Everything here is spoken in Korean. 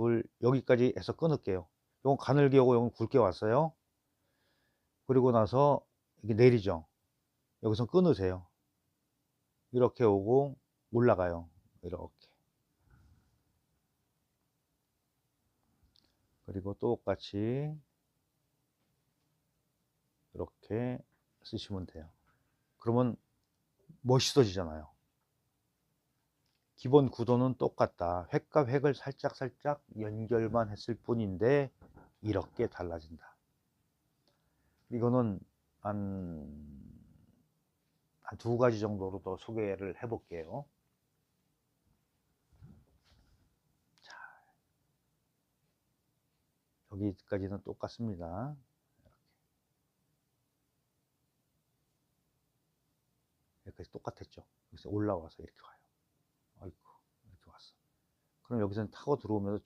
둘, 여기까지 해서 끊을게요. 이건 가늘게 오고 이건 굵게 왔어요. 그리고 나서 이게 내리죠. 여기서 끊으세요. 이렇게 오고 올라가요. 이렇게. 그리고 똑같이 이렇게 쓰시면 돼요. 그러면 멋있어지잖아요. 기본 구도는 똑같다. 획과 획을 살짝 살짝 연결만 했을 뿐인데 이렇게 달라진다. 이거는 한, 한두 가지 정도로 더 소개를 해볼게요. 자, 여기까지는 똑같습니다. 여기까지 똑같았죠. 여기서 올라와서 이렇게 와요. 그럼 여기서는 타고 들어오면서